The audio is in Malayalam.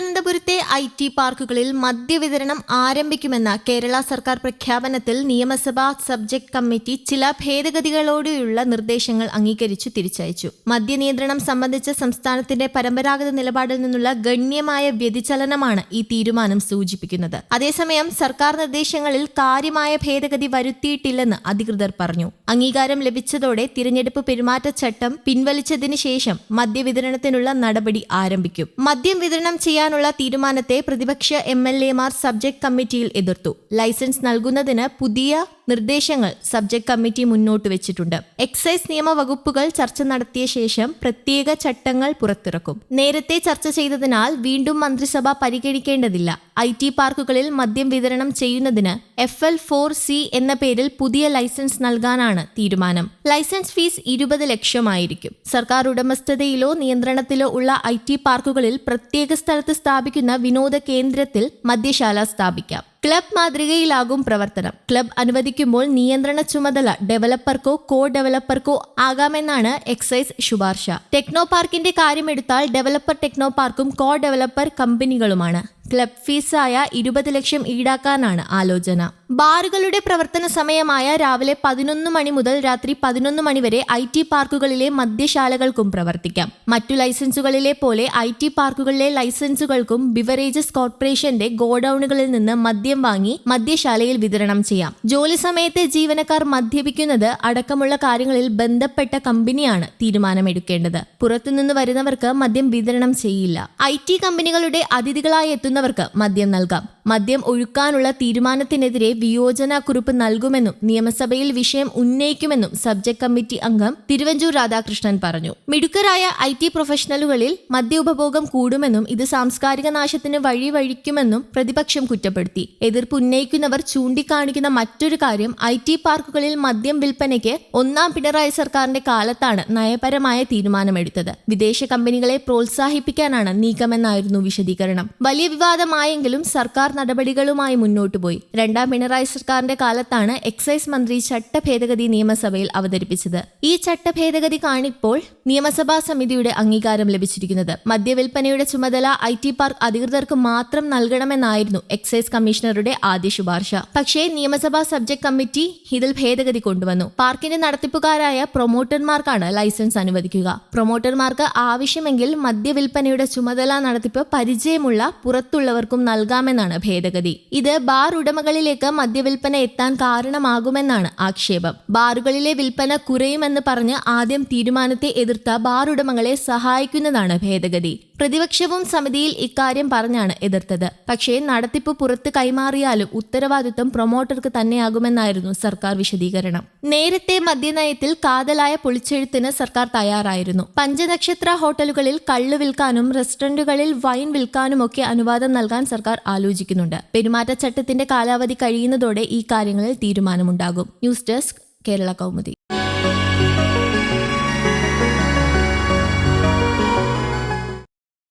തിരുവനന്തപുരത്തെ ഐ ടി പാർക്കുകളിൽ മദ്യവിതരണം ആരംഭിക്കുമെന്ന കേരള സർക്കാർ പ്രഖ്യാപനത്തിൽ നിയമസഭാ സബ്ജക്ട് കമ്മിറ്റി ചില ഭേദഗതികളോടെയുള്ള നിർദ്ദേശങ്ങൾ അംഗീകരിച്ചു തിരിച്ചയച്ചു. മദ്യനിയന്ത്രണം സംബന്ധിച്ച സംസ്ഥാനത്തിന്റെ പരമ്പരാഗത നിലപാടിൽ നിന്നുള്ള ഗണ്യമായ വ്യതിചലനമാണ് ഈ തീരുമാനം സൂചിപ്പിക്കുന്നത്. അതേസമയം സർക്കാർ നിർദ്ദേശങ്ങളിൽ കാര്യമായ ഭേദഗതി വരുത്തിയിട്ടില്ലെന്ന് അധികൃതർ പറഞ്ഞു. അംഗീകാരം ലഭിച്ചതോടെ തിരഞ്ഞെടുപ്പ് പെരുമാറ്റച്ചട്ടം പിൻവലിച്ചതിന് ശേഷം മദ്യവിതരണത്തിനുള്ള നടപടി ആരംഭിക്കും. മദ്യം വിതരണം ചെയ്യാനുള്ള തീരുമാനത്തെ പ്രതിപക്ഷ എം എൽ എമാർ സബ്ജക്ട് കമ്മിറ്റിയിൽ എതിർത്തു. ലൈസൻസ് നൽകുന്നതിന് പുതിയ നിർദ്ദേശങ്ങൾ സബ്ജക്ട് കമ്മിറ്റി മുന്നോട്ട് വെച്ചിട്ടുണ്ട്. എക്സൈസ് നിയമ വകുപ്പുകൾ ചർച്ച നടത്തിയ ശേഷം പ്രത്യേക ചട്ടങ്ങൾ പുറത്തിറക്കും. നേരത്തെ ചർച്ച ചെയ്തതിനാൽ വീണ്ടും മന്ത്രിസഭ പരിഗണിക്കേണ്ടതില്ല. ഐ ടി പാർക്കുകളിൽ മദ്യം വിതരണം ചെയ്യുന്നതിന് എഫ് എൽ ഫോർ സി എന്ന പേരിൽ പുതിയ ലൈസൻസ് നൽകാനാണ് തീരുമാനം. ലൈസൻസ് ഫീസ് ഇരുപത് ലക്ഷമായിരിക്കും. സർക്കാർ ഉടമസ്ഥതയിലോ നിയന്ത്രണത്തിലോ ഉള്ള ഐ ടി പാർക്കുകളിൽ പ്രത്യേക സ്ഥലത്ത് സ്ഥാപിക്കുന്ന വിനോദ കേന്ദ്രത്തിൽ മദ്യശാല സ്ഥാപിക്കാം. ക്ലബ് മാതൃകയിലാകും പ്രവർത്തനം. ക്ലബ് അനുവദിക്കുമ്പോൾ നിയന്ത്രണ ചുമതല ഡെവലപ്പർക്കോ കോ ഡെവലപ്പർക്കോ ആകാമെന്നാണ് എക്സൈസ് ശുപാർശ. ടെക്നോ പാർക്കിന്റെ കാര്യമെടുത്താൽ ഡെവലപ്പർ ടെക്നോ പാർക്കും കോ ഡെവലപ്പർ കമ്പനികളുമാണ്. ക്ലബ് ഫീസായ ഇരുപത് ലക്ഷം ഈടാക്കാനാണ് ആലോചന ബാറുകളുടെ പ്രവർത്തന സമയമായ രാവിലെ പതിനൊന്ന് മണി മുതൽ രാത്രി പതിനൊന്ന് മണി വരെ ഐ ടി പാർക്കുകളിലെ മദ്യശാലകൾക്കും പ്രവർത്തിക്കാം. മറ്റു ലൈസൻസുകളിലെ പോലെ ഐ ടി പാർക്കുകളിലെ ലൈസൻസുകൾക്കും ബിവറേജസ് കോർപ്പറേഷന്റെ ഗോഡൌണുകളിൽ നിന്ന് മദ്യം വാങ്ങി മദ്യശാലയിൽ വിതരണം ചെയ്യാം. ജോലി സമയത്തെ ജീവനക്കാർ മദ്യപിക്കുന്നത് അടക്കമുള്ള കാര്യങ്ങളിൽ ബന്ധപ്പെട്ട കമ്പനിയാണ് തീരുമാനമെടുക്കേണ്ടത്. പുറത്തുനിന്ന് വരുന്നവർക്ക് മദ്യം വിതരണം ചെയ്യില്ല. ഐ കമ്പനികളുടെ അതിഥികളായി എത്തുന്നവർക്ക് മദ്യം നൽകാം. മദ്യം ഒഴുക്കാനുള്ള തീരുമാനത്തിനെതിരെ വിയോജന കുറിപ്പ് നൽകുമെന്നും നിയമസഭയിൽ വിഷയം ഉന്നയിക്കുമെന്നും സബ്ജക്ട് കമ്മിറ്റി അംഗം തിരുവഞ്ചൂർ രാധാകൃഷ്ണൻ പറഞ്ഞു. മിടുക്കരായ ഐ ടി പ്രൊഫഷണലുകളിൽ മദ്യ ഉപഭോഗം കൂടുമെന്നും ഇത് സാംസ്കാരിക നാശത്തിന് വഴിവഴിക്കുമെന്നും പ്രതിപക്ഷം കുറ്റപ്പെടുത്തി. എതിർപ്പ് ഉന്നയിക്കുന്നവർ ചൂണ്ടിക്കാണിക്കുന്ന മറ്റൊരു കാര്യം ഐ ടി പാർക്കുകളിൽ മദ്യം വിൽപ്പനയ്ക്ക് ഒന്നാം പിണറായി സർക്കാരിന്റെ കാലത്താണ് നയപരമായ തീരുമാനമെടുത്തത്. വിദേശ കമ്പനികളെ പ്രോത്സാഹിപ്പിക്കാനാണ് നീക്കമെന്നായിരുന്നു വിശദീകരണം. വലിയ വിവാദമായെങ്കിലും സർക്കാർ നടപടികളുമായി മുന്നോട്ടുപോയി രണ്ടാം പിണറായി സർക്കാരിന്റെ കാലത്താണ് എക്സൈസ് മന്ത്രി ചട്ടഭേദഗതി നിയമസഭയിൽ അവതരിപ്പിച്ചത്. ഈ ചട്ടഭേദഗതി കാണിപ്പോൾ നിയമസഭാ സമിതിയുടെ അംഗീകാരം ലഭിച്ചിരിക്കുന്നത്. മദ്യവിൽപ്പനയുടെ ചുമതല ഐ ടി പാർക്ക് അധികൃതർക്ക് മാത്രം നൽകണമെന്നായിരുന്നു എക്സൈസ് കമ്മീഷണറുടെ ആദ്യ ശുപാർശ. പക്ഷേ നിയമസഭാ സബ്ജക്ട് കമ്മിറ്റി ഇതിൽ ഭേദഗതി കൊണ്ടുവന്നു. പാർക്കിന്റെ നടത്തിപ്പുകാരായ പ്രൊമോട്ടർമാർക്കാണ് ലൈസൻസ് അനുവദിക്കുക. പ്രൊമോട്ടർമാർക്ക് ആവശ്യമെങ്കിൽ മദ്യവിൽപ്പനയുടെ ചുമതല നടത്തിപ്പ് പരിചയമുള്ള പുറത്തുള്ളവർക്കും നൽകാമെന്നാണ് ഭേദഗതി. ഇത് ബാർ ഉടമകളിലേക്ക് മദ്യവിൽപ്പന എത്താൻ കാരണമാകുമെന്നാണ് ആക്ഷേപം. ബാറുകളിലെ വിൽപ്പന കുറയുമെന്ന് പറഞ്ഞ് ആദ്യം തീരുമാനത്തെ എതിർത്ത ബാർ ഉടമകളെ സഹായിക്കുന്നതാണ് ഭേദഗതി. പ്രതിപക്ഷവും സമിതിയിൽ ഇക്കാര്യം പറഞ്ഞാണ് എതിർത്തത്. പക്ഷേ നടത്തിപ്പ് പുറത്ത് കൈമാറിയാലും ഉത്തരവാദിത്വം പ്രൊമോട്ടർക്ക് തന്നെയാകുമെന്നായിരുന്നു സർക്കാർ വിശദീകരണം. നേരത്തെ മദ്യനയത്തിൽ കാതലായ പൊളിച്ചെഴുത്തിന് സർക്കാർ തയ്യാറായിരുന്നു. പഞ്ചനക്ഷത്ര ഹോട്ടലുകളിൽ കള്ളു വിൽക്കാനും റെസ്റ്റോറന്റുകളിൽ വൈൻ വിൽക്കാനുമൊക്കെ അനുവാദം നൽകാൻ സർക്കാർ ആലോചിക്കുന്നുണ്ട്. പെരുമാറ്റച്ചട്ടത്തിന്റെ കാലാവധി കഴിയുന്നതോടെ ഈ കാര്യങ്ങളിൽ തീരുമാനമുണ്ടാകും. News desk Kerala Kaumudi.